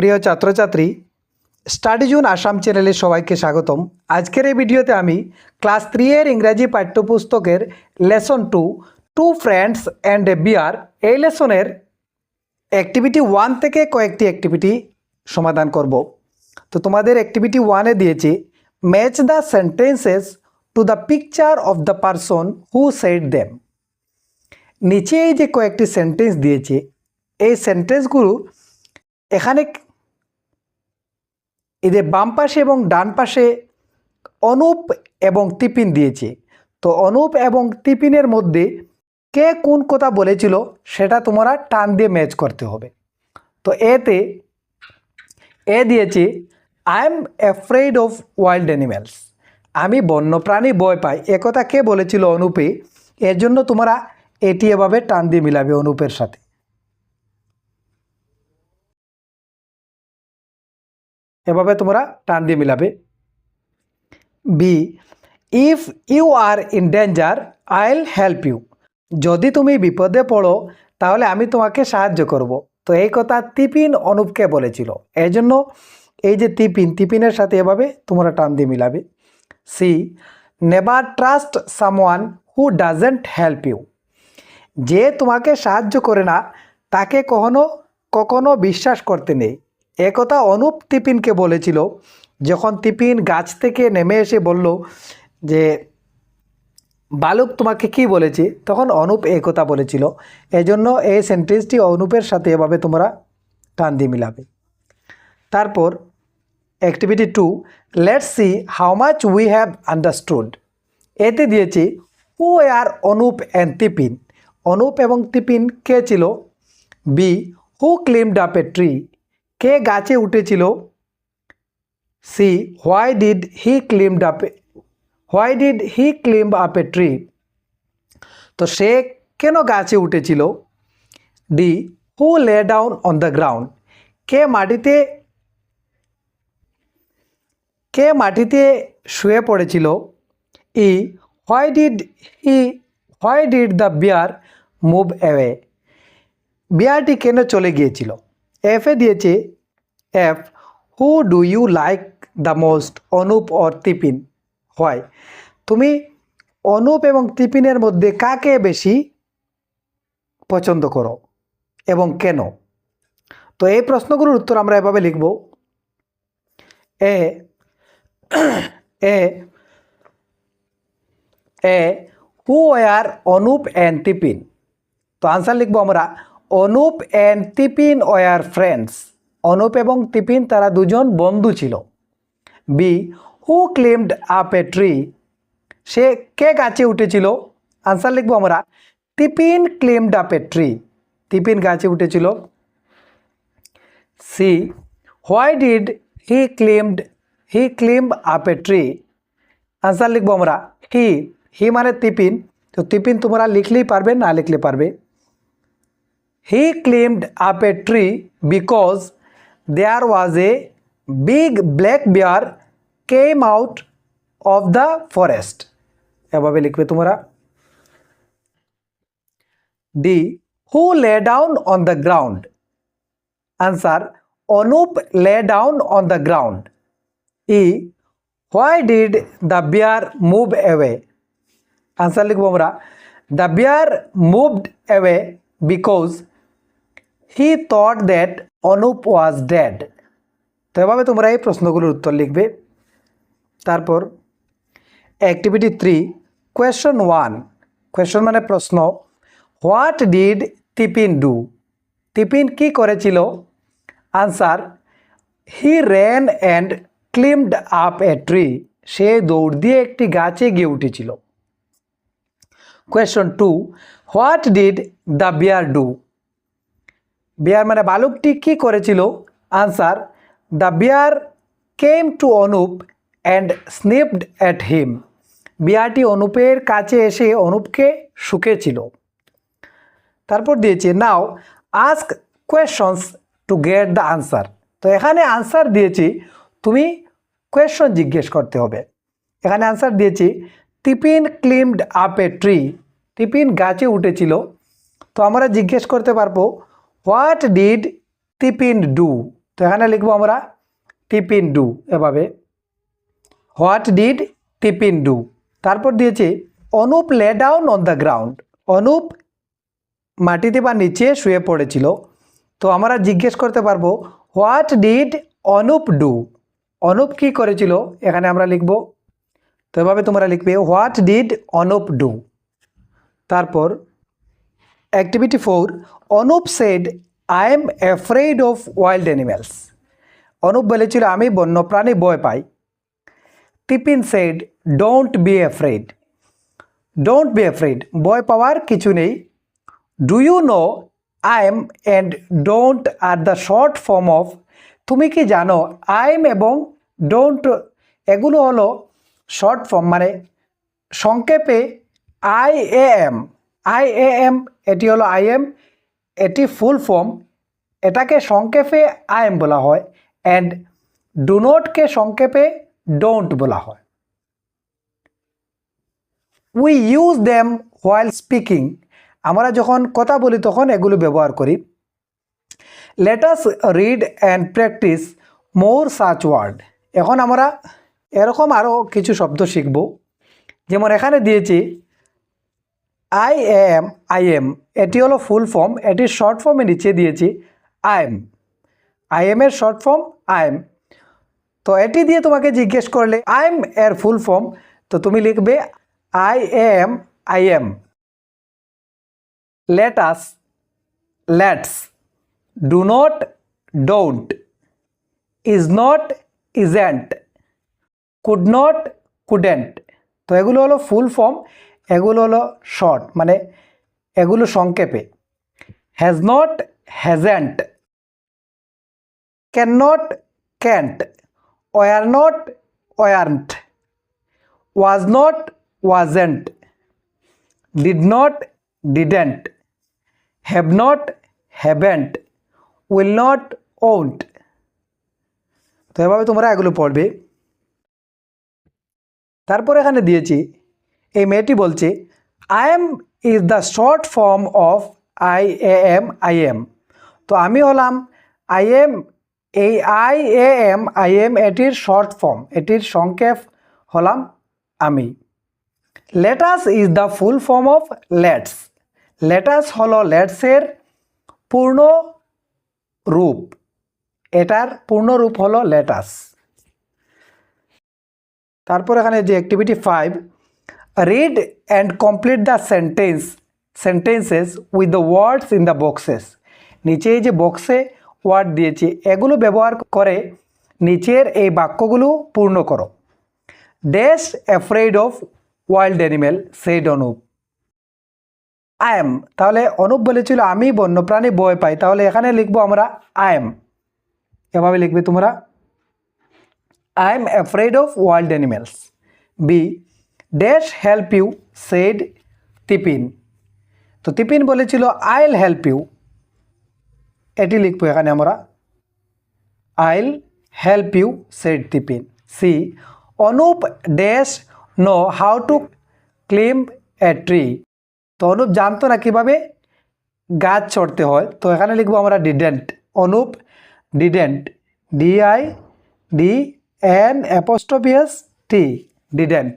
প্রিয় ছাত্রছাত্রী study zone Assam চ্যানেলে সবাইকে স্বাগতম। আজকের এই ভিডিওতে আমি ক্লাস থ্রি এর ইংরাজি পাঠ্যপুস্তকের lesson two to friends and a bear, এই লেসনের অ্যাক্টিভিটি ওয়ান থেকে কয়েকটি অ্যাক্টিভিটি সমাধান করব। তো তোমাদের অ্যাক্টিভিটি ওয়ানে দিয়েছে, match the sentences to the picture of the person who said them. নিচে এই যে কয়েকটি সেন্টেন্স দিয়েছে, এই সেন্টেন্সগুলো এখানে এদের বাম পাশে এবং ডান পাশে অনুপ এবং তিপিন দিয়েছে। তো অনুপ এবং তিপিনের মধ্যে কে কোন কথা বলেছিল সেটা তোমরা টান দিয়ে ম্যাচ করতে হবে। তো এতে এ দিয়েছে I am afraid of wild animals আমি বন্যপ্রাণী ভয় পাই। একথা কে বলেছিল অনুপে? এর জন্য তোমরা এটি এভাবে টান দিয়ে মিলাবে অনুপের সাথে। এভাবে তোমরা টান দিয়ে মিলাবে। B if you are in danger I'll help you যদি তুমি বিপদে পড়ো, তাহলে আমি তোমাকে সাহায্য করব। তো এই কথা তিপিন অনুপকে বলেছিল। এই জন্য এই যে তিপিন, তিপিনের সাথে এভাবে তোমরা টান দিয়ে মিলাবে। C never trust someone who doesn't help you যে তোমাকে সাহায্য করে না, তাকে কখনো কখনো বিশ্বাস করতে নেই। একথা অনুপ তিপিনকে বলেছিল। যখন তিপিন গাছ থেকে নেমে এসে বলল যে, বালুক, তোমাকে কি বলেছে? তখন অনুপ এই কথা বলেছিল। এই জন্য এই সেন্টেন্সটি অনুপের সাথে এভাবে তোমরা টান দিয়ে মিলাবে। তারপর activity two let's see how much we have understood এতে দিয়েছে who are Anup and Tipin? Anup এবং তিপিন কে ছিল? B who climbed up a tree কে গাছে উঠেছিল? C, why did he climbed up why did he climb up a tree? তো সে কেন গাছে উঠেছিল? D, who lay down on the ground. কে মাটিতে কে মাটিতে শুয়ে পড়েছিল? E, why did he, why did the bear move away. বিয়ারটি কেন চলে গিয়েছিল? এফে দিয়েছে F who do you like the most Anup or Tipin হয় তুমি অনুপ এবং তিপিনের মধ্যে কাকে বেশি পছন্দ করো এবং কেন? তো এই প্রশ্নগুলোর উত্তর আমরা এভাবে লিখব। এ এ এ হু আর অনুপ অ্যান্ড তিপিন তো আনসার লিখব আমরা Anup and Tipin were friends Anup এবং তিপিন তারা দুজন বন্ধু ছিল। B who climbed up a tree সে কে গাছে উঠেছিল? আনসার লিখব আমরা। Tipin climbed up a tree Tipin গাছে উঠেছিল। C why did he climbed he climb up a tree answer লিখব আমরা। হি হি মানে তিপিন। তো তিপিন তোমরা লিখলেই পারবে, না লিখলে পারবে? He climbed up a tree because there was a big black bear came out of the forest এভাবে লিখবে তোমরা D who lay down on the ground answer Anup lay down on the ground E why did the bear move away answer লিখব আমরা the bear moved away because he thought that Anup was dead তো এভাবে তোমরা এই প্রশ্নগুলোর উত্তর লিখবে। তারপর activity three question one question মানে প্রশ্ন what did Tipin do Tipin কি করেছিল? Answer he ran and climbed up a tree সে দৌড় দিয়ে একটি গাছে গিয়ে উঠেছিল। Question two what did the bear do bear মানে বালুকটি কী করেছিল? Answer the bear came to Anup and sniffed at him বিয়ারটি অনুপের কাছে এসে অনুপকে শুকেছিল। তারপর দিয়েছে, now ask questions to get the answer তো এখানে আনসার দিয়েছি, তুমি কোয়েশন জিজ্ঞেস করতে হবে। এখানে আনসার দিয়েছি Tipin climbed up a tree Tipin গাছে উঠেছিল। তো আমরা জিজ্ঞেস করতে পারব হোয়াট ডিড টিপিন ডু তো এখানে লিখব আমরা টিপিন ডু এভাবে। হোয়াট ডিড টিপিন ডু তারপর দিয়েছে, Anup lay down on the ground Anup মাটিতে বা নিচে শুয়ে পড়েছিল। তো আমরা জিজ্ঞেস করতে পারব what did Anup do Anup কি করেছিল? এখানে আমরা লিখব। তো এভাবে তোমরা লিখবে হোয়াট ডিড অনুপ ডু তারপর activity four Anup said I am afraid of wild animals Anup বলেছিল, আমি বন্যপ্রাণী ভয় পাই। Tipin said don't be afraid don't be afraid ভয় পাওয়ার কিছু নেই। Do you know I am and don't are the short form of তুমি কি জানো আই এম এবং ডোন্ট এগুলো হলো শর্ট ফর্ম মানে সংক্ষেপে I A M I A M, এটি হলো আই এম, এটি ফুল ফর্ম। এটাকে সংক্ষেপে আই এম বলা হয় অ্যান্ড ডু নটকে সংক্ষেপে ডোন্ট বলা হয়। We use them while speaking আমরা যখন কথা বলি তখন এগুলো ব্যবহার করি। Let us read and practise more search word এখন আমরা এরকম আরও কিছু শব্দ শিখব। যেমন এখানে দিয়েছি আই এম আই এম এটি হলো ফুল ফর্ম এটির শর্ট ফর্মে নিচে দিয়েছি আই এম আই এম এর শর্ট ফর্ম আই এম তো এটি দিয়ে তোমাকে জিজ্ঞেস করলে আই এম এর ফুল ফর্ম তো তুমি লিখবে I am I am us, let's. Do not, don't. Is not, isn't. Could not, couldn't. তো এগুলো হলো ফুল ফর্ম এগুলো হলো শর্ট মানে এগুলো সংক্ষেপে। Has not hasn't can not can't were not weren't was not wasn't did not didn't have not haven't will not won't তো এভাবে তোমরা এগুলো পড়বে। তারপর এখানে দিয়েছি এই মেয়েটি বলছে I am is the short form of I A M I am তো আমি হলাম আই এম এই I A M I am এটির শর্ট ফর্ম এটির সংক্ষেপ হলাম আমি। Let us is the full form of let's let us হলো লেটসের পূর্ণ রূপ। এটার পূর্ণ রূপ হলো লেটাস তারপর এখানে যে activity five read and complete the sentence sentences with the words in the boxes নিচে যে বক্সে ওয়ার্ড দিয়েছি, এগুলো ব্যবহার করে নিচের এই বাক্যগুলো পূর্ণ করো। Dash afraid of wild animal said Anup I am তাহলে অনুপ বলেছিল, আমি বন্যপ্রাণী বয় পাই। তাহলে এখানে লিখব আমরা আই এম এভাবে লিখবে তোমরা। I am afraid of wild animals be dash help you, said Tipin তো তিপিন বলেছিল, আইল হেল্প ইউ। এটি লিখব এখানে আমরা। I'll help you, said Tipin see, Anup dash know how to climb a tree. তো অনুপ জানতো না কীভাবে গাছ চড়তে হয়। তো এখানে লিখব আমরা didn't. Anup didn't. D I D N apostrophe T, didn't.